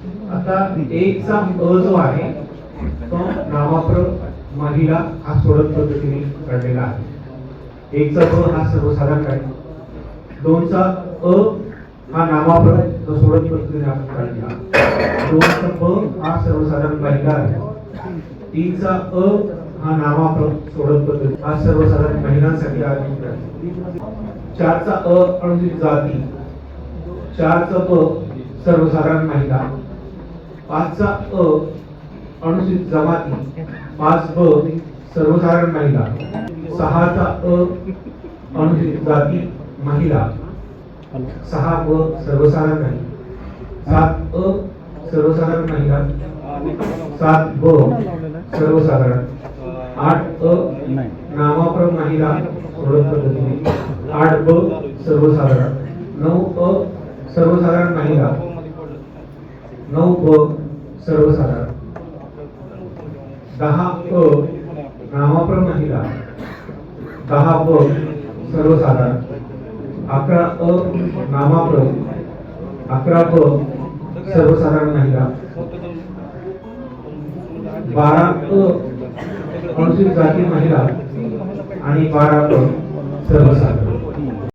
आता एकचा अ जो आहे तो नामाप्र महिला हा सोडत पद्धतीने काढलेला आहे. एकचा ब हा सर्वसाधारण आहे. दोनचा अ हा नामाप्र तो सोडत पद्धतीने आपण काढलेला दोनचा ब हा सर्वसाधारण महिला आहे. तीनचा अ हा नामाप्र सोडत पद्धती हा सर्वसाधारण महिलांसाठी आहे चारचा अ अनुसूचित जाती. चारचा ब सर्वसाधारण महिला. पाचचा अ अनुसूचित जमाती पाच ब सर्वसाधारण महिला. सहाचा अ अनुसूचित जाती महिला. सहा ब सर्वसाधारण महिला. सात अ सर्वसाधारण महिला. सात ब सर्वसाधारण. आठ अ नामाप्रम महिला पद्धतीने. आठ ब सर्वसाधारण. नऊ अ सर्वसाधारण महिला. नऊ ब सर्वसाधारण. दहा अ नामाप्रम महिला दहा ब सर्वसाधारण. अकरा अ नामाप्रम अकरा ब सर्वसाधारण महिला बारा अ अनुसूचित जाती महिला आणि बारा ब सर्वसाधारण.